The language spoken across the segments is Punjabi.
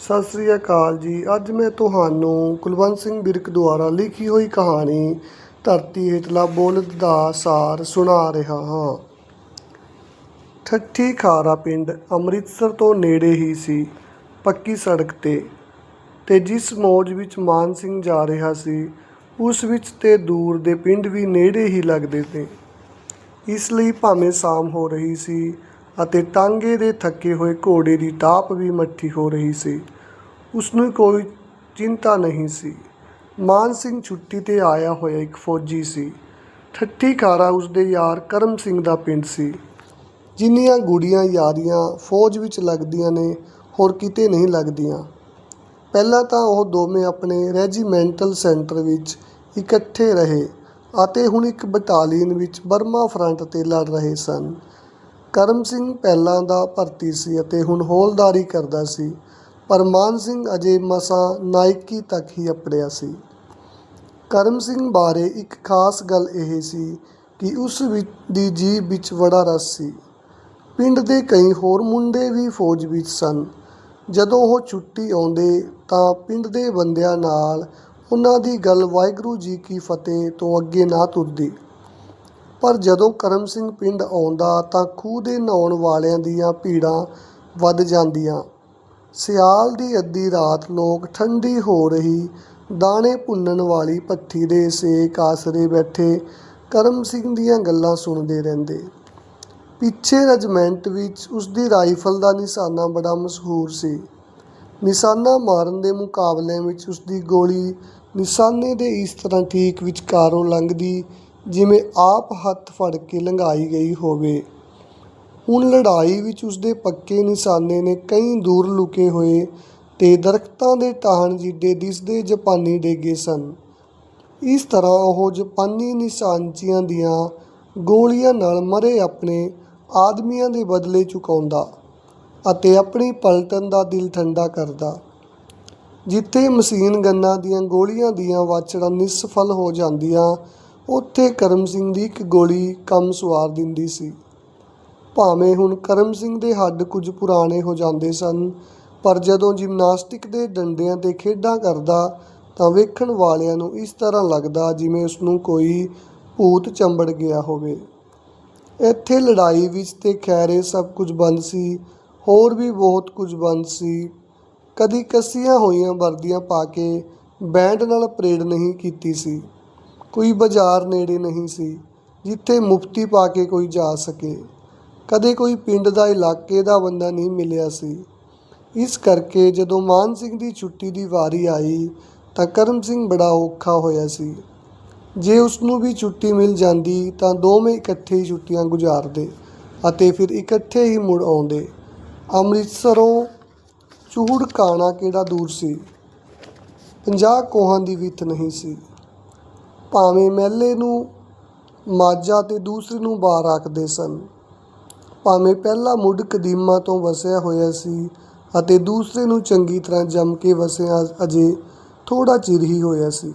ਸਤਿ ਸ੍ਰੀ ਅਕਾਲ ਜੀ। ਅੱਜ ਮੈਂ ਤੁਹਾਨੂੰ ਕੁਲਵੰਤ ਸਿੰਘ ਬਿਰਕ ਦੁਆਰਾ ਲਿਖੀ ਹੋਈ ਕਹਾਣੀ ਧਰਤੀ ਹੇਠਲਾ ਬੋਲਦ ਦਾ ਸਾਰ ਸੁਣਾ ਰਿਹਾ ਹਾਂ। ਠੱਠੀ ਖਾਰਾ ਪਿੰਡ ਅੰਮ੍ਰਿਤਸਰ ਤੋਂ ਨੇੜੇ ਹੀ ਸੀ, ਪੱਕੀ ਸੜਕ ਤੇ ਤੇ ਜਿਸ ਮੌਜ ਵਿੱਚ ਮਾਨ ਸਿੰਘ ਜਾ ਰਿਹਾ ਸੀ, ਉਸ ਵਿੱਚ ਤੇ ਦੂਰ ਦੇ ਪਿੰਡ ਵੀ ਨੇੜੇ ਹੀ ਲੱਗਦੇ ਤੇ। ਇਸ ਲਈ ਭਾਵੇਂ ਸ਼ਾਮ ਹੋ ਰਹੀ ਸੀ ਅਤੇ ਟਾਂਗੇ ਦੇ ਥੱਕੇ ਹੋਏ ਘੋੜੇ ਦੀ ਟਾਪ ਵੀ ਮੱਠੀ ਹੋ ਰਹੀ ਸੀ। ਉਸਨੂੰ ਕੋਈ ਚਿੰਤਾ ਨਹੀਂ ਸੀ। ਮਾਨ ਸਿੰਘ ਛੁੱਟੀ ਤੇ ਆਇਆ ਹੋਇਆ ਇੱਕ ਫੌਜੀ ਸੀ। ਠੱਠੀ ਖਾਰਾ ਉਸਦੇ ਯਾਰ ਕਰਮ ਸਿੰਘ ਦਾ ਪਿੰਡ ਸੀ। ਜਿੰਨੀਆਂ ਗੂੜੀਆਂ ਯਾਰੀਆਂ ਫੌਜ ਵਿੱਚ ਲੱਗਦੀਆਂ ਨੇ, ਹੋਰ ਕਿਤੇ ਨਹੀਂ ਲੱਗਦੀਆਂ। ਪਹਿਲਾਂ ਤਾਂ ਉਹ ਦੋਵੇਂ ਆਪਣੇ ਰੈਜੀਮੈਂਟਲ ਸੈਂਟਰ ਵਿੱਚ ਇਕੱਠੇ ਰਹੇ ਅਤੇ ਹੁਣ ਇੱਕ ਬਟਾਲੀਅਨ ਵਿੱਚ ਬਰਮਾ ਫਰੰਟ ਤੇ ਲੜ ਰਹੇ ਸਨ। ਕਰਮ ਸਿੰਘ ਪਹਿਲਾਂ ਦਾ ਭਰਤੀ ਸੀ ਅਤੇ ਹੁਣ ਹੌਲਦਾਰੀ ਕਰਦਾ ਸੀ, ਪਰ ਮਾਨ ਸਿੰਘ ਅਜੇ ਮਸਾਂ ਨਾਇਕੀ ਤੱਕ ਹੀ ਅਪੜਿਆ ਸੀ। ਕਰਮ ਸਿੰਘ ਬਾਰੇ ਇੱਕ ਖਾਸ ਗੱਲ ਇਹ ਸੀ ਕਿ ਉਸ ਵਿੱਚ ਦੀ ਜੀਭ ਵਿੱਚ ਬੜਾ ਰਸ ਸੀ। ਪਿੰਡ ਦੇ ਕਈ ਹੋਰ ਮੁੰਡੇ ਵੀ ਫੌਜ ਵਿੱਚ ਸਨ। ਜਦੋਂ ਉਹ ਛੁੱਟੀ ਆਉਂਦੇ ਤਾਂ ਪਿੰਡ ਦੇ ਬੰਦਿਆਂ ਨਾਲ ਉਹਨਾਂ ਦੀ ਗੱਲ ਵਾਹਿਗੁਰੂ ਜੀ ਕੀ ਫਤਿਹ ਤੋਂ ਅੱਗੇ ਨਾ ਤੁਰਦੀ। ਪਰ ਜਦੋਂ ਕਰਮ ਸਿੰਘ ਪਿੰਡ ਆਉਂਦਾ ਤਾਂ ਖੂਹ ਦੇ ਨਹਾਉਣ ਵਾਲਿਆਂ ਦੀਆਂ ਭੀੜਾਂ ਵੱਧ ਜਾਂਦੀਆਂ। ਸਿਆਲ ਦੀ ਅੱਧੀ ਰਾਤ ਲੋਕ ਠੰਡੀ ਹੋ ਰਹੀ, ਦਾਣੇ ਭੁੰਨਣ ਵਾਲੀ ਭੱਠੀ ਦੇ ਸੇਕ ਆਸਰੇ ਬੈਠੇ ਕਰਮ ਸਿੰਘ ਦੀਆਂ ਗੱਲਾਂ ਸੁਣਦੇ ਰਹਿੰਦੇ। ਪਿੱਛੇ ਰੈਜੀਮੈਂਟ ਵਿੱਚ ਉਸਦੀ ਰਾਈਫਲ ਦਾ ਨਿਸ਼ਾਨਾ ਬੜਾ ਮਸ਼ਹੂਰ ਸੀ। ਨਿਸ਼ਾਨਾ ਮਾਰਨ ਦੇ ਮੁਕਾਬਲੇ ਵਿੱਚ ਉਸਦੀ ਗੋਲੀ ਨਿਸ਼ਾਨੇ ਦੇ ਇਸ ਤਰ੍ਹਾਂ ਠੀਕ ਵਿਚਕਾਰੋਂ ਲੰਘਦੀ ਜਿਵੇਂ ਆਪ ਹੱਥ ਫੜ ਕੇ ਲੰਘਾਈ ਗਈ ਹੋਵੇ। ਹੁਣ ਲੜਾਈ ਵਿੱਚ ਉਸਦੇ ਪੱਕੇ ਨਿਸ਼ਾਨੇ ਨੇ ਕਈ ਦੂਰ ਲੁਕੇ ਹੋਏ ਤੇ ਦਰਖਤਾਂ ਦੇ ਟਾਹਣ ਜਿੱਡੇ ਦਿਸਦੇ ਜਾਪਾਨੀ ਡੇਗੇ ਸਨ। ਇਸ ਤਰ੍ਹਾਂ ਉਹ ਜਾਪਾਨੀ ਨਿਸ਼ਾਨਚੀਆਂ ਦੀਆਂ ਗੋਲੀਆਂ ਨਾਲ ਮਰੇ ਆਪਣੇ ਆਦਮੀਆਂ ਦੇ ਬਦਲੇ ਚੁਕਾਉਂਦਾ ਅਤੇ ਆਪਣੀ ਪਲਟਨ ਦਾ ਦਿਲ ਠੰਡਾ ਕਰਦਾ। ਜਿੱਥੇ ਮਸ਼ੀਨ ਗੰਨਾਂ ਦੀਆਂ ਗੋਲੀਆਂ ਦੀਆਂ ਵਾਚੜਾਂ ਨਿਸਫਲ ਹੋ ਜਾਂਦੀਆਂ ਉੱਥੇ ਕਰਮ ਸਿੰਘ ਦੀ ਇੱਕ ਗੋਲੀ ਕੰਮ ਸਵਾਰ ਦਿੰਦੀ ਸੀ। ਭਾਵੇਂ ਹੁਣ ਕਰਮ ਸਿੰਘ ਦੇ ਹੱਡ ਕੁਝ ਪੁਰਾਣੇ ਹੋ ਜਾਂਦੇ ਸਨ, ਪਰ ਜਦੋਂ ਜਿਮਨਾਸਟਿਕ ਦੇ ਡੰਡਿਆਂ ਤੇ ਖੇਡਾਂ ਕਰਦਾ, ਤਾਂ ਵੇਖਣ ਵਾਲਿਆਂ ਨੂੰ ਇਸ ਤਰ੍ਹਾਂ ਲੱਗਦਾ ਜਿਵੇਂ ਉਸਨੂੰ ਕੋਈ ਭੂਤ ਚੰਬੜ ਗਿਆ ਹੋਵੇ। ਇੱਥੇ ਲੜਾਈ ਵਿੱਚ ਤੇ ਖੈਰੇ ਸਭ ਕੁਝ ਬੰਦ ਸੀ, ਹੋਰ ਵੀ ਬਹੁਤ ਕੁਝ ਬੰਦ ਸੀ। ਕਦੀ ਕੱਸੀਆਂ ਹੋਈਆਂ ਵਰਦੀਆਂ ਪਾ ਕੇ ਬੈਂਡ ਨਾਲ ਪਰੇਡ ਨਹੀਂ ਕੀਤੀ ਸੀ। ਕੋਈ ਬਾਜ਼ਾਰ ਨੇੜੇ ਨਹੀਂ ਸੀ, ਜਿੱਥੇ ਮੁਫਤੀ ਪਾ ਕੇ ਕੋਈ ਜਾ ਸਕੇ। ਕਦੇ ਕੋਈ ਪਿੰਡ ਦਾ, ਇਲਾਕੇ ਦਾ ਬੰਦਾ ਨਹੀਂ ਮਿਲਿਆ ਸੀ। ਇਸ ਕਰਕੇ ਜਦੋਂ ਮਾਨ ਸਿੰਘ ਦੀ ਛੁੱਟੀ ਦੀ ਵਾਰੀ ਆਈ, ਤਾਂ ਕਰਮ ਸਿੰਘ ਬੜਾ ਔਖਾ ਹੋਇਆ ਸੀ। ਜੇ ਉਸ ਨੂੰ ਵੀ ਛੁੱਟੀ ਮਿਲ ਜਾਂਦੀ, ਤਾਂ ਦੋਵੇਂ ਇਕੱਠੇ ਹੀ ਛੁੱਟੀਆਂ ਗੁਜ਼ਾਰਦੇ ਅਤੇ ਫਿਰ ਇਕੱਠੇ ਹੀ ਮੁੜ ਆਉਂਦੇ। ਅੰਮ੍ਰਿਤਸਰੋਂ ਚੂਹੜਕਾਣਾ ਕਿਹੜਾ ਦੂਰ ਸੀ? ਪੰਜਾਹ ਕੋਹਾਂ ਦੀ ਵਿੱਥ ਨਹੀਂ ਸੀ। ਭਾਵੇਂ ਮਹਿਲੇ ਨੂੰ ਮਾਝਾ ਤੇ ਦੂਸਰੇ ਨੂੰ ਬਾਹਰ ਆਖਦੇ ਸਨ, ਭਾਵੇਂ ਪਹਿਲਾ ਮੁੱਢ ਕਦੀਮਾ ਤੋਂ ਵਸਿਆ ਹੋਇਆ ਸੀ ਅਤੇ ਦੂਸਰੇ ਨੂੰ ਚੰਗੀ ਤਰ੍ਹਾਂ ਜੰਮ ਕੇ ਵਸਿਆ ਅਜੇ ਥੋੜਾ ਚਿਰ ਹੀ ਹੋਇਆ ਸੀ।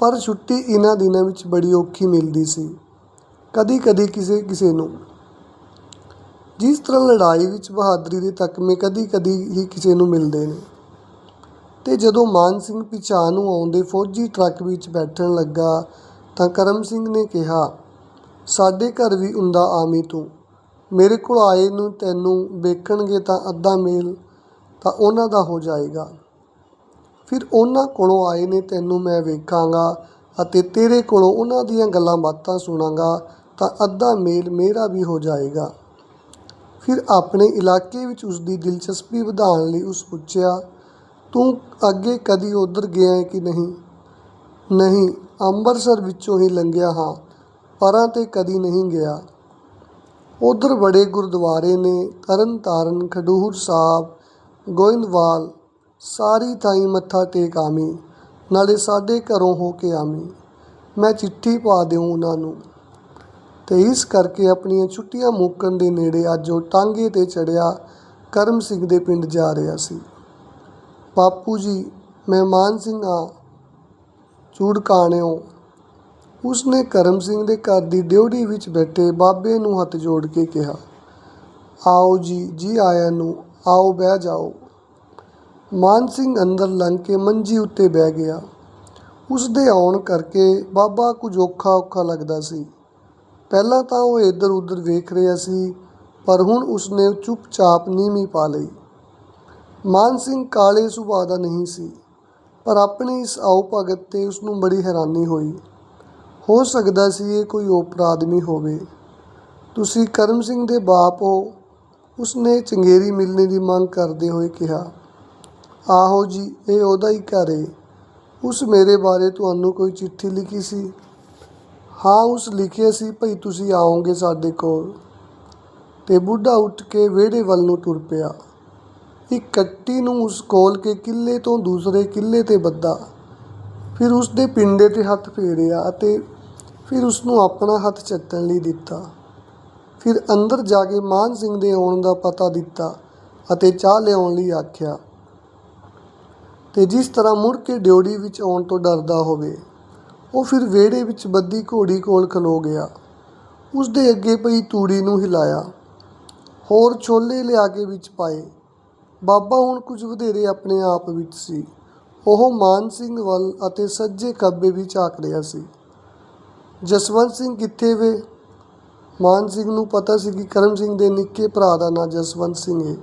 ਪਰ ਛੁੱਟੀ ਇਹਨਾਂ ਦਿਨਾਂ ਵਿੱਚ ਬੜੀ ਔਖੀ ਮਿਲਦੀ ਸੀ ਕਦੀ ਕਦੀ ਕਿਸੇ ਕਿਸੇ ਨੂੰ। ਜਿਸ ਤਰ੍ਹਾਂ ਲੜਾਈ ਵਿੱਚ ਬਹਾਦਰੀ ਦੇ ਤਕਮੇ ਕਦੀ ਕਦੀ ਹੀ ਕਿਸੇ ਨੂੰ ਮਿਲਦੇ ਨੇ। ਤੇ ਜਦੋਂ ਮਾਨ ਸਿੰਘ ਪਿਛਾਂ ਨੂੰ ਆਉਂਦੇ ਫੌਜੀ ਟਰੱਕ ਵਿੱਚ ਬੈਠਣ ਲੱਗਾ ਤਾਂ ਕਰਮ ਸਿੰਘ ਨੇ ਕਿਹਾ, ਸਾਡੇ ਘਰ ਵੀ ਹੁੰਦਾ ਆਮੀ ਤੂੰ। ਮੇਰੇ ਕੋਲ ਆਏ ਨੂੰ ਤੈਨੂੰ ਵੇਖਣਗੇ ਤਾਂ ਅੱਧਾ ਮੇਲ ਤਾਂ ਉਹਨਾਂ ਦਾ ਹੋ ਜਾਏਗਾ। ਫਿਰ ਉਹਨਾਂ ਕੋਲੋਂ ਆਏ ਨੇ ਤੈਨੂੰ ਮੈਂ ਵੇਖਾਂਗਾ ਅਤੇ ਤੇਰੇ ਕੋਲੋਂ ਉਹਨਾਂ ਦੀਆਂ ਗੱਲਾਂ ਬਾਤਾਂ ਸੁਣਾਂਗਾ ਤਾਂ ਅੱਧਾ ਮੇਲ ਮੇਰਾ ਵੀ ਹੋ ਜਾਏਗਾ। ਫਿਰ ਆਪਣੇ ਇਲਾਕੇ ਵਿੱਚ ਉਸਦੀ ਦਿਲਚਸਪੀ ਵਧਾਉਣ ਲਈ ਉਸ ਪੁੱਛਿਆ ਤੂੰ ਅੱਗੇ ਕਦੀ ਉੱਧਰ ਗਿਆ ਹੈ ਕਿ ਨਹੀਂ? ਨਹੀਂ, ਅੰਮ੍ਰਿਤਸਰ ਵਿੱਚੋਂ ਹੀ ਲੰਘਿਆ ਹਾਂ, ਪਰਾਂ ਤੇ ਕਦੀ ਨਹੀਂ ਗਿਆ। ਉੱਧਰ ਬੜੇ ਗੁਰਦੁਆਰੇ ਨੇ, ਤਰਨ ਤਾਰਨ, ਖਡੂਰ ਸਾਹਿਬ, ਗੋਇੰਦਵਾਲ, ਸਾਰੀ ਥਾਈਂ ਮੱਥਾ ਟੇਕ ਆਵੀਂ, ਨਾਲੇ ਸਾਡੇ ਘਰੋਂ ਹੋ ਕੇ ਆਵੀਂ। ਮੈਂ ਚਿੱਠੀ ਪਾ ਦਿਉ ਉਹਨਾਂ ਨੂੰ। ਤੇ ਇਸ ਕਰਕੇ ਆਪਣੀਆਂ ਛੁੱਟੀਆਂ ਮੁੱਕਣ ਦੇ ਨੇੜੇ ਅੱਜ ਉਹ ਟਾਂਗੇ ਤੇ ਚੜਿਆ ਕਰਮ ਸਿੰਘ ਦੇ ਪਿੰਡ ਜਾ ਰਿਹਾ ਸੀ। ਬਾਪੂ ਜੀ ਮੈਂ ਮਾਨ ਸਿੰਘ ਆ ਚੂੜਕਾਣਿਓ ਉਸਨੇ ਕਰਮ ਸਿੰਘ ਦੇ ਘਰ ਦੀ ਡਿਉਢੀ ਵਿੱਚ ਬੈਠੇ ਬਾਬੇ ਨੂੰ ਹੱਥ ਜੋੜ ਕੇ ਕਿਹਾ, ਆਓ ਜੀ ਜੀ ਆਇਆਂ ਨੂੰ, ਆਓ ਬਹਿ ਜਾਓ। ਮਾਨ ਸਿੰਘ ਅੰਦਰ ਲੰਘ ਕੇ ਮੰਜੀ ਉੱਤੇ ਬਹਿ ਗਿਆ। ਉਸ ਦੇ ਆਉਣ ਕਰਕੇ ਬਾਬਾ ਕੁਝ ਔਖਾ ਔਖਾ ਲੱਗਦਾ ਸੀ। ਪਹਿਲਾਂ ਤਾਂ ਉਹ ਇੱਧਰ ਉੱਧਰ ਵੇਖ ਰਿਹਾ ਸੀ, ਪਰ ਹੁਣ ਉਸਨੇ ਚੁੱਪਚਾਪ ਨੀਵੀਂ ਪਾ ਲਈ। ਮਾਨ ਸਿੰਘ ਕਾਲੇ ਸੁਭਾਅ ਦਾ ਨਹੀਂ ਸੀ, ਪਰ ਆਪਣੀ ਇਸ ਆਓ ਭਗਤ ਤੇ ਉਸ ਨੂੰ ਬੜੀ ਹੈਰਾਨੀ ਹੋਈ। ਹੋ ਸਕਦਾ ਸੀ ਇਹ ਕੋਈ ਓਪਰਾ ਆਦਮੀ ਹੋਵੇ। ਤੁਸੀਂ ਕਰਮ ਸਿੰਘ ਦੇ ਬਾਪ ਹੋ, ਉਸਨੇ ਚੰਗੇਰੀ ਮਿਲਣੇ ਦੀ ਮੰਗ ਕਰਦੇ ਹੋਏ ਕਿਹਾ, ਆਹੋ ਜੀ, ਇਹ ਉਹਦਾ ਹੀ ਘਰ ਏ। ਉਸ ਮੇਰੇ ਬਾਰੇ ਤੁਹਾਨੂੰ ਕੋਈ ਚਿੱਠੀ ਲਿਖੀ ਸੀ? ਹਾਂ, ਉਸ ਲਿਖਿਆ ਸੀ, ਭਈ ਤੁਸੀਂ ਆਓਗੇ ਸਾਡੇ ਕੋਲ। ਤੇ ਬੁੱਢਾ ਉੱਠ ਕੇ ਵਿਹੜੇ ਵੱਲ ਨੂੰ ਤੁਰ ਪਿਆ। ਇੱਕ ਕੱਟੀ ਨੂੰ ਉਸ ਕੋਲ ਕੇ ਕਿੱਲੇ ਤੋਂ ਦੂਸਰੇ ਕਿੱਲੇ ਤੇ ਬੱਧਾ ਫਿਰ ਉਸ ਦੇ ਪਿੰਡੇ ਤੇ ਹੱਥ ਫੇਰਿਆ ਅਤੇ ਫਿਰ ਉਸ ਨੂੰ ਆਪਣਾ ਹੱਥ ਚੱਟਣ ਲਈ ਦਿੱਤਾ। ਫਿਰ ਅੰਦਰ ਜਾ ਕੇ ਮਾਨ ਸਿੰਘ ਦੇ ਆਉਣ ਦਾ ਪਤਾ ਦਿੱਤਾ ਅਤੇ ਚਾਹ ਲਿਆਉਣ ਲਈ ਆਖਿਆ, ਤੇ ਜਿਸ ਤਰ੍ਹਾਂ ਮੁੜ ਕੇ ਡਿਉੜੀ ਵਿੱਚ ਆਉਣ ਤੋਂ ਡਰਦਾ ਹੋਵੇ, ਉਹ ਫਿਰ ਵਿਹੜੇ ਵਿੱਚ ਬੱਦੀ ਘੋੜੀ ਕੋਲ ਖਲੋ ਗਿਆ। ਉਸ ਦੇ ਅੱਗੇ ਪਈ ਤੂੜੀ ਨੂੰ ਹਿਲਾਇਆ। ਹੋਰ ਛੋਲੇ ਲਿਆ ਕੇ ਵਿੱਚ ਪਾਏ। ਬਾਬਾ ਹੁਣ ਕੁਝ ਵਧੇਰੇ ਆਪਣੇ ਆਪ ਵਿੱਚ ਸੀ। ਉਹ ਮਾਨ ਸਿੰਘ ਵੱਲ ਅਤੇ ਸੱਜੇ ਖੱਬੇ ਵੀ ਝਾਕ ਰਿਹਾ ਸੀ। ਜਸਵੰਤ ਸਿੰਘ ਕਿੱਥੇ ਵੇ? ਮਾਨ ਸਿੰਘ ਨੂੰ ਪਤਾ ਸੀ ਕਿ ਕਰਮ ਸਿੰਘ ਦੇ ਨਿੱਕੇ ਭਰਾ ਦਾ ਨਾਂ ਜਸਵੰਤ ਸਿੰਘ ਹੈ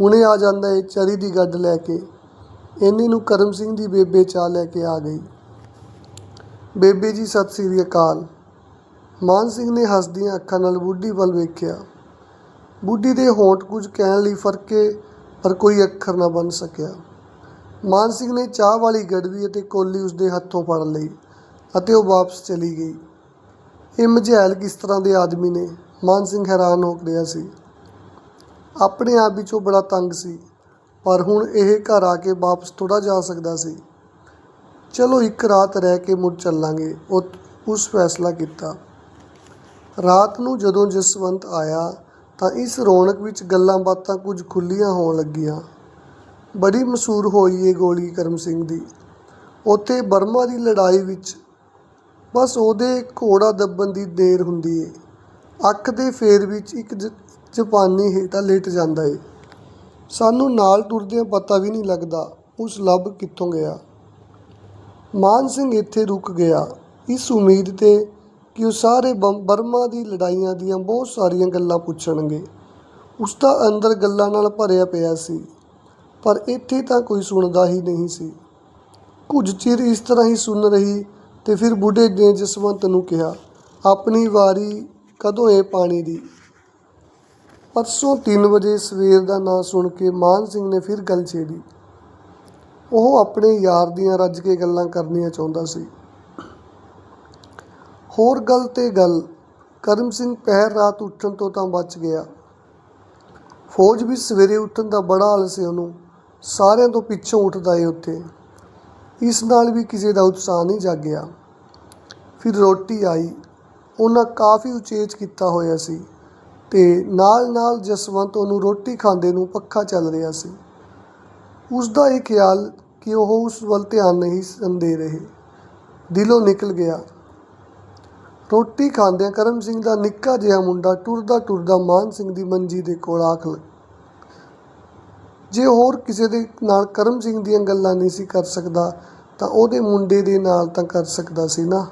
ਹੁਣੇ ਆ ਜਾਂਦਾ ਏ ਚਰੀ ਦੀ ਗੱਡ ਲੈ ਕੇ। ਇੰਨੇ ਨੂੰ ਕਰਮ ਸਿੰਘ ਦੀ ਬੇਬੇ ਚਾਹ ਲੈ ਕੇ ਆ ਗਈ। ਬੇਬੇ ਜੀ, ਸਤਿ ਸ੍ਰੀ ਅਕਾਲ। ਮਾਨ ਸਿੰਘ ਨੇ ਹੱਸਦੀਆਂ ਅੱਖਾਂ ਨਾਲ ਬੁੱਢੀ ਵੱਲ ਵੇਖਿਆ। ਬੁੱਢੀ ਦੇ ਹੋਂਠ ਕੁਝ ਕਹਿਣ ਲਈ ਫਰਕੇ ਪਰ ਕੋਈ ਅੱਖਰ ਨਾ ਬਣ ਸਕਿਆ। ਮਾਨ ਸਿੰਘ ਨੇ ਚਾਹ ਵਾਲੀ ਗੜਵੀ ਅਤੇ ਕੋਲੀ ਉਸਦੇ ਹੱਥੋਂ ਫੜ ਲਈ ਅਤੇ ਉਹ ਵਾਪਸ ਚਲੀ ਗਈ। ਇਹ ਮਝੈਲ ਕਿਸ ਤਰ੍ਹਾਂ ਦੇ ਆਦਮੀ ਨੇ, ਮਾਨ ਸਿੰਘ ਹੈਰਾਨ ਹੋ ਰਿਹਾ ਸੀ। ਆਪਣੇ ਆਪ ਵਿੱਚ ਉਹ ਬੜਾ ਤੰਗ ਸੀ, ਪਰ ਹੁਣ ਇਹ ਘਰ ਆ ਕੇ ਵਾਪਸ ਥੋੜਾ ਜਾ ਸਕਦਾ ਸੀ। ਚਲੋ ਇੱਕ ਰਾਤ ਰਹਿ ਕੇ ਮੁੜ ਚੱਲਾਂਗੇ, ਉਹ ਉਸ ਫੈਸਲਾ ਕੀਤਾ। ਰਾਤ ਨੂੰ ਜਦੋਂ ਜਸਵੰਤ ਆਇਆ ਤਾਂ ਇਸ ਰੌਣਕ ਵਿੱਚ ਗੱਲਾਂ ਬਾਤਾਂ ਕੁਝ ਖੁੱਲੀਆਂ ਹੋਣ ਲੱਗੀਆਂ। ਬੜੀ ਮਸ਼ਹੂਰ ਹੋਈ ਏ ਗੋਲੀ ਕਰਮ ਸਿੰਘ ਦੀ। ਉੱਥੇ ਬਰਮਾ ਦੀ ਲੜਾਈ ਵਿੱਚ ਬਸ ਉਹਦੇ ਘੋੜਾ ਦੱਬਣ ਦੀ ਦੇਰ ਹੁੰਦੀ ਏ। ਅੱਖ ਦੇ ਫੇਰ ਵਿੱਚ ਇੱਕ ਜ- ਜਾਪਾਨੀ ਹੇਠਾਂ ਲੇਟ ਜਾਂਦਾ ਏ। ਸਾਨੂੰ ਨਾਲ ਟੁਰਦਿਆਂ ਪਤਾ ਵੀ ਨਹੀਂ ਲੱਗਦਾ ਉਸ ਲੱਭ ਕਿੱਥੋਂ ਗਿਆ। ਮਾਨ ਸਿੰਘ ਇੱਥੇ ਰੁਕ ਗਿਆ। ਇਸ ਉਮੀਦ ਤੇ ਕਿ ਉਹ ਸਾਰੇ ਬਰਮਾ ਦੀ ਲੜਾਈਆਂ ਦੀਆਂ ਬਹੁਤ ਸਾਰੀਆਂ ਗੱਲਾਂ ਪੁੱਛਣਗੇ। ਉਸ ਦਾ ਅੰਦਰ ਗੱਲਾਂ ਨਾਲ ਭਰਿਆ ਪਿਆ ਸੀ, ਪਰ ਇੱਥੇ ਤਾਂ ਕੋਈ ਸੁਣਦਾ ਹੀ ਨਹੀਂ ਸੀ। ਕੁਝ ਚਿਰ ਇਸ ਤਰ੍ਹਾਂ ਹੀ ਸੁਣ ਰਹੀ ਤੇ ਫਿਰ ਬੁੱਢੇ ਨੇ ਜਸਵੰਤ ਨੂੰ ਕਿਹਾ, ਆਪਣੀ ਵਾਰੀ ਕਦੋਂ ਏ ਪਾਣੀ ਦੀ? ਪਰਸੋਂ 3 ਵਜੇ ਸਵੇਰ ਦਾ ਨਾਂ ਸੁਣ ਕੇ ਮਾਨ ਸਿੰਘ ਨੇ ਫਿਰ ਗੱਲ ਛੇੜੀ। ਉਹ ਆਪਣੇ ਯਾਰ ਦੀਆਂ ਰੱਜ ਕੇ ਗੱਲਾਂ ਕਰਨੀਆਂ ਚਾਹੁੰਦਾ ਸੀ। ਹੋਰ ਗੱਲ ਤੇ ਗੱਲ। ਕਰਮ ਸਿੰਘ ਪਹਿਰ ਰਾਤ ਉੱਠਣ ਤੋਂ ਤਾਂ ਬਚ ਗਿਆ। ਫੌਜ ਵੀ ਸਵੇਰੇ ਉੱਠਣ ਦਾ ਬੜਾ ਆਲਸ ਹੈ ਉਹਨੂੰ। ਸਾਰਿਆਂ ਤੋਂ ਪਿੱਛੋਂ ਉੱਠਦਾ ਏ ਉੱਥੇ। ਇਸ ਨਾਲ ਵੀ ਕਿਸੇ ਦਾ ਉਤਸ਼ਾਹ ਨਹੀਂ ਜਾਗਿਆ। ਫਿਰ ਰੋਟੀ ਆਈ। ਉਹਨਾਂ ਕਾਫੀ ਉਚੇਚ ਕੀਤਾ ਹੋਇਆ ਸੀ ਤੇ ਨਾਲ ਨਾਲ ਜਸਵੰਤ ਉਹਨੂੰ ਰੋਟੀ ਖਾਂਦੇ ਨੂੰ ਪੱਖਾ ਚੱਲ ਰਿਹਾ ਸੀ। ਉਸ ਦਾ ਇਹ ਖਿਆਲ ਕਿ ਉਹ ਉਸ ਵੱਲ ਧਿਆਨ ਨਹੀਂ ਦੇ ਰਹੇ। ਦਿਲੋਂ ਨਿਕਲ ਗਿਆ। ਰੋਟੀ ਖਾਂਦਿਆਂ ਕਰਮ ਸਿੰਘ ਦਾ ਨਿੱਕਾ ਜਿਹਾ ਮੁੰਡਾ ਟੁਰਦਾ ਟੁਰਦਾ ਮਾਨ ਸਿੰਘ ਦੀ ਮੰਜੀ ਦੇ ਕੋਲ ਆਖ ਖਲੋ ਜੇ ਹੋਰ ਕਿਸੇ ਦੇ ਨਾਲ ਕਰਮ ਸਿੰਘ ਦੀਆਂ ਗੱਲਾਂ ਨਹੀਂ ਸੀ ਕਰ ਸਕਦਾ, ਤਾਂ ਉਹਦੇ ਮੁੰਡੇ ਦੇ ਨਾਲ ਤਾਂ ਕਰ ਸਕਦਾ ਸੀ ਨਾ।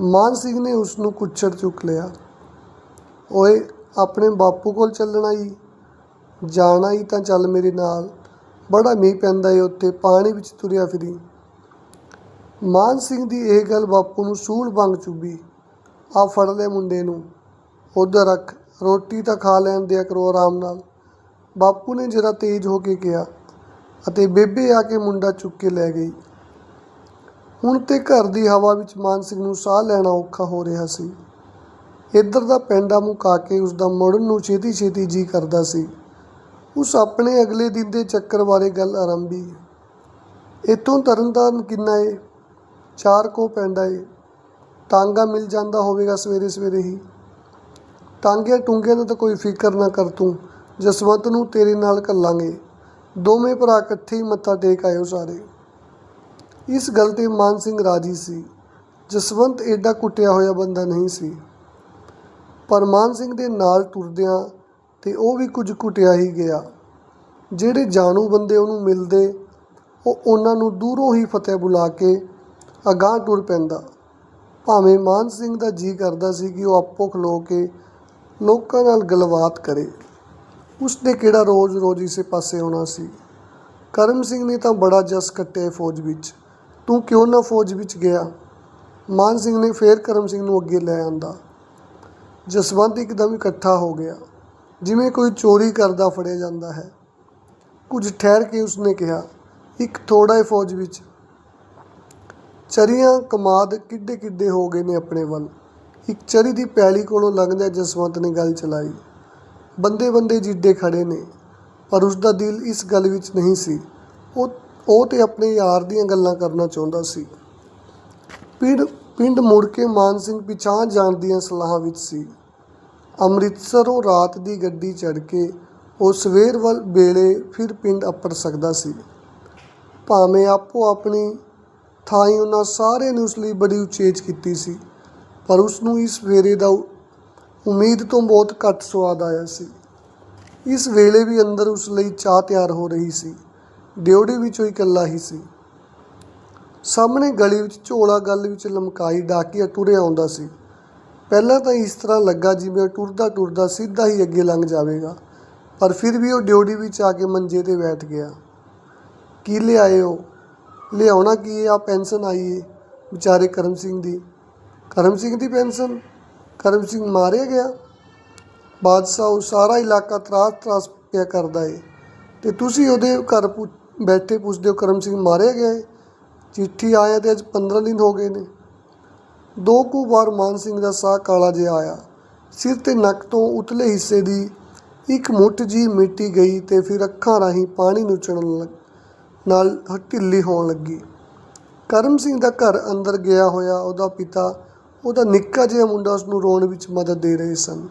ਮਾਨ ਸਿੰਘ ਨੇ ਉਸ ਨੂੰ ਕੁੱਛੜ ਚੁੱਕ ਲਿਆ। ਓਏ, ਆਪਣੇ ਬਾਪੂ ਕੋਲ ਚੱਲਣਾ ਹੀ ਜਾਣਾ ਹੀ ਤਾਂ ਚੱਲ ਮੇਰੇ ਨਾਲ। ਬੜਾ ਮੀਂਹ ਪੈਂਦਾ ਏ ਉੱਥੇ, ਪਾਣੀ ਵਿੱਚ ਤੁਰਿਆ ਫਿਰੀ ਮਾਨ ਸਿੰਘ ਦੀ ਇਹ ਗੱਲ ਬਾਪੂ ਨੂੰ ਸੂਲ ਵਾਂਗ ਚੁੱਭੀ। ਆ ਫੜ ਲੈ ਮੁੰਡੇ ਨੂੰ। ਉਧਰ ਰੱਖ, ਰੋਟੀ ਤਾਂ ਖਾ ਲੈਣ ਦਿਆ ਕਰੋ ਆਰਾਮ ਨਾਲ। ਬਾਪੂ ਨੇ ਜਰਾ ਤੇਜ਼ ਹੋ ਕੇ ਕਿਹਾ ਅਤੇ ਬੇਬੇ ਆ ਕੇ ਮੁੰਡਾ ਚੁੱਕ ਕੇ ਲੈ ਗਈ। ਹੁਣ ਤੇ ਘਰ ਦੀ ਹਵਾ ਵਿੱਚ ਮਾਨ ਸਿੰਘ ਨੂੰ ਸਾਹ ਲੈਣਾ ਔਖਾ ਹੋ ਰਿਹਾ ਸੀ। ਇੱਧਰ ਦਾ ਪੈਂਡਾ ਮੁਕਾ ਕੇ ਉਸ ਦਾ ਮੁੜਨ ਨੂੰ ਛੇਤੀ ਛੇਤੀ ਜੀ ਕਰਦਾ ਸੀ। ਉਸ ਆਪਣੇ ਅਗਲੇ ਦਿਨ ਦੇ ਚੱਕਰ ਬਾਰੇ ਗੱਲ ਆਰੰਭੀ। ਇੱਥੋਂ ਤਰਨਤਾਰਨ ਕਿੰਨਾ ਏ? ਚਾਰ ਕੋ ਪੈਂਦਾ ਏ। ਟਾਂਗਾ ਮਿਲ ਜਾਂਦਾ ਹੋਵੇਗਾ ਸਵੇਰੇ ਸਵੇਰੇ ਹੀ। ਟਾਂਗਿਆਂ ਟੁੰਗਿਆਂ ਦਾ ਤਾਂ ਕੋਈ ਫਿਕਰ ਨਾ ਕਰ ਤੂੰ, ਜਸਵੰਤ ਨੂੰ ਤੇਰੇ ਨਾਲ ਘੱਲਾਂਗੇ। ਦੋਵੇਂ ਭਰਾ ਇਕੱਠੇ ਹੀ ਮੱਥਾ ਟੇਕ ਆਇਓ ਸਾਰੇ। ਇਸ ਗੱਲ ਤੇ ਮਾਨ ਸਿੰਘ ਰਾਜੀ ਸੀ। ਜਸਵੰਤ ਐਡਾ ਕੁੱਟਿਆ ਹੋਇਆ ਬੰਦਾ ਨਹੀਂ ਸੀ। ਪਰ ਮਾਨ ਸਿੰਘ ਦੇ ਨਾਲ ਟੁਰਦਿਆਂ ਤੇ ਉਹ ਵੀ ਕੁਝ ਕੁੱਟਿਆ ਹੀ ਗਿਆ। ਜਿਹੜੇ ਜਾਣੂ ਬੰਦੇ ਉਹਨੂੰ ਮਿਲਦੇ, ਉਹ ਉਹਨਾਂ ਨੂੰ ਦੂਰੋਂ ਹੀ ਫਤਿਹ ਬੁਲਾ ਕੇ ਅਗਾਂਹ ਟੁਰ ਪੈਂਦਾ। ਭਾਵੇਂ ਮਾਨ ਸਿੰਘ ਦਾ ਜੀ ਕਰਦਾ ਸੀ ਕਿ ਉਹ ਆਪੋ ਖਲੋ ਕੇ ਲੋਕਾਂ ਨਾਲ ਗੱਲਬਾਤ ਕਰੇ। ਉਸ ਨੇ ਕਿਹੜਾ ਰੋਜ਼-ਰੋਜ਼ ਇਸੇ ਪਾਸੇ ਆਉਣਾ ਸੀ? ਕਰਮ ਸਿੰਘ ਨੇ ਤਾਂ ਬੜਾ ਜਸ ਕੱਟਿਆ ਫੌਜ ਵਿੱਚ। ਤੂੰ ਕਿਉਂ ਨਾ ਫੌਜ ਵਿੱਚ ਗਿਆ? ਮਾਨ ਸਿੰਘ ਨੇ ਫੇਰ ਕਰਮ ਸਿੰਘ ਨੂੰ ਅੱਗੇ ਲੈ ਆਂਦਾ। ਜਸਵੰਤ ਇੱਕਦਮ ਇਕੱਠਾ ਹੋ ਗਿਆ। ਜਿਵੇਂ ਕੋਈ ਚੋਰੀ ਕਰਦਾ ਫੜਿਆ ਜਾਂਦਾ ਹੈ। ਕੁਝ ਠਹਿਰ ਕੇ ਉਸਨੇ ਕਿਹਾ, ਇੱਕ ਥੋੜਾ ਹੈ ਫੌਜ ਵਿੱਚ। ਚਰੀਆਂ ਕਮਾਦ ਕਿੱਡੇ ਕਿੱਡੇ ਹੋ ਗਏ ਨੇ ਆਪਣੇ ਵੱਲ। ਇੱਕ ਚਰੀ ਦੀ ਪੈਲੀ ਕੋਲੋਂ ਲੰਘਦਿਆਂ ਜਸਵੰਤ ਨੇ ਗੱਲ ਚਲਾਈ। ਬੰਦੇ ਬੰਦੇ ਜਿੱਡੇ ਖੜੇ ਨੇ, ਪਰ ਉਸ ਦਾ ਦਿਲ ਇਸ ਗੱਲ ਵਿੱਚ ਨਹੀਂ ਸੀ। ਉਹ ਉਹ ਤੇ ਆਪਣੇ ਯਾਰ ਦੀਆਂ ਗੱਲਾਂ ਕਰਨਾ ਚਾਹੁੰਦਾ ਸੀ। ਪਿੰਡ ਪਿੰਡ ਮੁੜ ਕੇ ਮਾਨ ਸਿੰਘ ਪਿਛਾਂ ਜਾਣ ਦੀਆਂ ਸਲਾਹਾਂ ਵਿੱਚ ਸੀ। ਅੰਮ੍ਰਿਤਸਰੋਂ ਰਾਤ ਦੀ ਗੱਡੀ ਚੜ੍ਹ ਕੇ ਉਹ ਸਵੇਰ ਵੱਲ ਵੇਲੇ ਫਿਰ ਪਿੰਡ ਅੱਪੜ ਸਕਦਾ ਸੀ। ਭਾਵੇਂ ਆਪੋ ਆਪਣੀ ਥਾਈ ਉਹਨਾਂ ਸਾਰਿਆਂ ਨੇ ਉਸ ਲਈ ਬੜੀ ਉਚੇਚ ਕੀਤੀ ਸੀ। ਪਰ ਉਸ ਨੂੰ ਇਸ ਵੇਰੇ ਦਾ ਉਮੀਦ ਤੋਂ ਬਹੁਤ ਘੱਟ ਸਵਾਦ ਆਇਆ ਸੀ। ਇਸ ਵੇਲੇ ਵੀ ਅੰਦਰ ਉਸ ਲਈ ਚਾਹ ਤਿਆਰ ਹੋ ਰਹੀ ਸੀ। ਡਿਉੜੀ ਵਿੱਚੋਂ ਇਕੱਲਾ ਹੀ ਸੀ। ਸਾਹਮਣੇ ਗਲੀ ਵਿੱਚ ਝੋਲਾ ਗੱਲ ਵਿੱਚ ਲਮਕਾਈ ਡਾਕੀਆ ਟੁਰਿਆ ਆਉਂਦਾ ਸੀ। ਪਹਿਲਾਂ ਤਾਂ ਇਸ ਤਰ੍ਹਾਂ ਲੱਗਾ ਜਿਵੇਂ ਟੁਰਦਾ ਟੁਰਦਾ ਸਿੱਧਾ ਹੀ ਅੱਗੇ ਲੰਘ ਜਾਵੇਗਾ। ਪਰ ਫਿਰ ਵੀ ਉਹ ਡਿਉੜੀ ਵਿੱਚ ਆ ਕੇ ਮੰਜੇ ਤੇ ਬੈਠ ਗਿਆ। ਕੀ ਲਿਆਏ ਹੋ? ਲਿਆਉਣਾ ਕੀ ਹੈ? ਆ ਪੈਨਸ਼ਨ ਆਈ ਹੈ ਵਿਚਾਰੇ ਕਰਮ ਸਿੰਘ ਦੀ। ਕਰਮ ਸਿੰਘ ਦੀ ਪੈਨਸ਼ਨ? ਕਰਮ ਸਿੰਘ ਮਾਰਿਆ ਗਿਆ। ਬਾਦਸ਼ਾਹ ਉਹ ਸਾਰਾ ਇਲਾਕਾ ਤਰਾਸ ਤਰਾਸ ਪਿਆ ਕਰਦਾ ਏ। ਤੇ ਤੁਸੀਂ ਉਹਦੇ ਘਰ ਪੁ- ਬੈਠੇ ਪੁੱਛਦੇ ਹੋ ਕਰਮ ਸਿੰਘ ਮਾਰਿਆ ਗਿਆ ਏ? ਚਿੱਠੀ ਆਇਆ ਤੇ ਅੱਜ 15 ਦਿਨ ਹੋ ਗਏ ਨੇ। ਦੋ ਕੁ ਵਾਰ ਮਾਨ ਸਿੰਘ ਦਾ ਸਾਹ ਕਾਲਾ ਜਿਹਾ ਆਇਆ। ਸਿਰ ਤੇ ਨੱਕ ਤੋਂ ਉਤਲੇ ਹਿੱਸੇ ਦੀ ਇੱਕ ਮੁੱਠ ਜੀ ਮਿੱਟੀ ਗਈ ਤੇ ਫਿਰ ਅੱਖਾਂ ਰਾਹੀਂ ਪਾਣੀ ਨੂੰ ਨੁਚਣ ਲੱਗ ਨਾਲ ਢਿੱਲੀ ਹੋਣ ਲੱਗੀ। ਕਰਮ ਸਿੰਘ ਦਾ ਘਰ ਅੰਦਰ ਗਿਆ ਹੋਇਆ ਉਹਦਾ ਪਿਤਾ ਉਹਦਾ ਨਿੱਕਾ ਜਿਹਾ ਮੁੰਡਾ ਉਸ ਨੂੰ ਰੋਣ ਵਿੱਚ ਮਦਦ ਦੇ ਰਹੇ ਸਨ।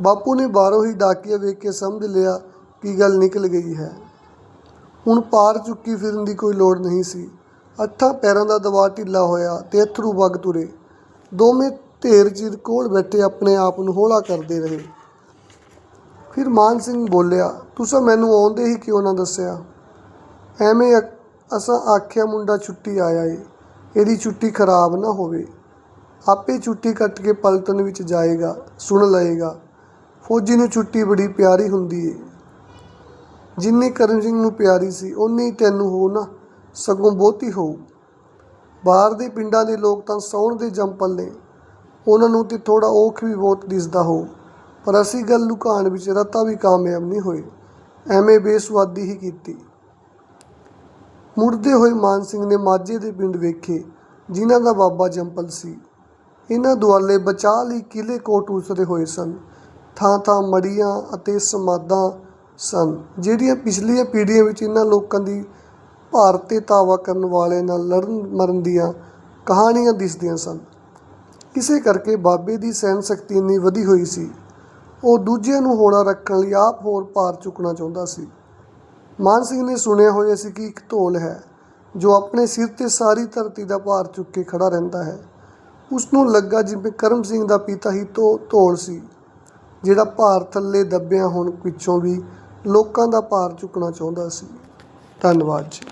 ਬਾਪੂ ਨੇ ਬਾਹਰੋਂ ਹੀ ਡਾਕੀਆ ਵੇਖ ਕੇ ਸਮਝ ਲਿਆ ਕਿ ਗੱਲ ਨਿਕਲ ਗਈ ਹੈ। ਹੁਣ ਪਾਰ ਚੁੱਕੀ ਫਿਰਨ ਦੀ ਕੋਈ ਲੋੜ ਨਹੀਂ ਸੀ। ਅੱਠਾਂ ਪੈਰਾਂ ਦਾ ਦਬਾਅ ਢਿੱਲਾ ਹੋਇਆ ਤੇ ਅਥਰੂ ਵਗ ਤੁਰੇ। ਦੋਵੇਂ ਢੇਰ ਚਿਰ ਕੋਲ ਬੈਠੇ ਆਪਣੇ ਆਪ ਨੂੰ ਹੌਲਾ ਕਰਦੇ ਰਹੇ। ਫਿਰ ਮਾਨ ਸਿੰਘ ਬੋਲਿਆ ਤੁਸੀਂ ਮੈਨੂੰ ਆਉਂਦੇ ਹੀ ਕਿਉਂ ਨਾ ਦੱਸਿਆ? ਐਵੇਂ ਅ- ਅਸਾਂ ਆਖਿਆ ਮੁੰਡਾ ਛੁੱਟੀ ਆਇਆ ਏ ਇਹਦੀ ਛੁੱਟੀ ਖਰਾਬ ਨਾ ਹੋਵੇ। ਆਪੇ ਛੁੱਟੀ ਕੱਟ ਕੇ ਪਲਟਨ ਵਿੱਚ ਜਾਏਗਾ, ਸੁਣ ਲਏਗਾ। ਫੌਜੀ ਨੂੰ ਛੁੱਟੀ ਬੜੀ ਪਿਆਰੀ ਹੁੰਦੀ ਏ। ਜਿੰਨੀ ਕਰਮ ਸਿੰਘ ਨੂੰ ਪਿਆਰੀ ਸੀ ਉਨੀ ਤੈਨੂੰ ਹੋ ਨਾ, ਸਗੋਂ ਬਹੁਤੀ ਹੋ। ਬਾਹਰ ਦੇ ਪਿੰਡਾਂ ਦੇ ਲੋਕ ਤਾਂ ਸੌਣ ਦੇ ਜੰਪਲ ਨੇ। ਉਹਨਾਂ ਨੂੰ ਤੇ ਥੋੜਾ ਔਖ ਵੀ ਬਹੁਤ ਦਿਸਦਾ ਹੋ। ਪਰ ਅਸੀਂ ਗੱਲ ਲੁਕਾਉਣ ਵਿੱਚ ਰਤਾ ਵੀ ਕਾਮਯਾਬ ਨਹੀਂ ਹੋਏ। ਐਵੇਂ ਬੇਸਵਾਦੀ ਹੀ ਕੀਤੀ। ਮੁੜਦੇ ਹੋਏ ਮਾਨ ਸਿੰਘ ਨੇ ਮਾਝੇ ਦੇ ਪਿੰਡ ਵੇਖੇ, ਜਿਨ੍ਹਾਂ ਦਾ ਬਾਬਾ ਜੰਪਲ ਸੀ। ਇਹਨਾਂ ਦੁਆਲੇ ਬਚਾਅ ਲਈ ਕਿਲੇ ਕੋਟ ਉਸਰੇ ਹੋਏ ਸਨ। ਥਾਂ ਥਾਂ ਮੜੀਆਂ ਅਤੇ ਸਮਾਧਾਂ ਸਨ, ਜਿਹੜੀਆਂ ਪਿਛਲੀਆਂ ਪੀੜ੍ਹੀਆਂ ਵਿੱਚ ਇਹਨਾਂ ਲੋਕਾਂ ਦੀ ਭਾਰਤ ਤੇ ਤਾਵਾ ਕਰਨ ਵਾਲੇ ਨਾਲ ਲੜਨ ਮਰਨ ਦੀਆਂ ਕਹਾਣੀਆਂ ਦਿਸਦੀਆਂ ਸਨ। ਇਸੇ ਕਰਕੇ ਬਾਬੇ ਦੀ ਸਹਿਣ ਸ਼ਕਤੀ ਇੰਨੀ ਵਧੀ ਹੋਈ ਸੀ। ਉਹ ਦੂਜਿਆਂ ਨੂੰ ਹੋਣਾ ਰੱਖਣ ਲਈ ਆਪ ਹੋਰ ਭਾਰ ਚੁੱਕਣਾ ਚਾਹੁੰਦਾ ਸੀ। ਮਾਨ ਸਿੰਘ ਨੇ ਸੁਣਿਆ ਹੋਇਆ ਸੀ ਕਿ ਇੱਕ ਧੌਲ ਹੈ, ਜੋ ਆਪਣੇ ਸਿਰ ਤੇ ਸਾਰੀ ਧਰਤੀ ਦਾ ਭਾਰ ਚੁੱਕ ਕੇ ਖੜਾ ਰਹਿੰਦਾ ਹੈ। ਉਸ ਨੂੰ ਲੱਗਾ ਜਿਵੇਂ ਕਰਮ ਸਿੰਘ ਦਾ ਪਿਤਾ ਹੀ ਧੋ ਧੌਲ ਸੀ, ਜਿਹੜਾ ਭਾਰ ਥੱਲੇ ਦੱਬਿਆ ਹੋਣ ਪਿੱਛੋਂ ਵੀ ਲੋਕਾਂ ਦਾ ਭਾਰ ਚੁੱਕਣਾ ਚਾਹੁੰਦਾ ਸੀ। ਧੰਨਵਾਦ ਜੀ।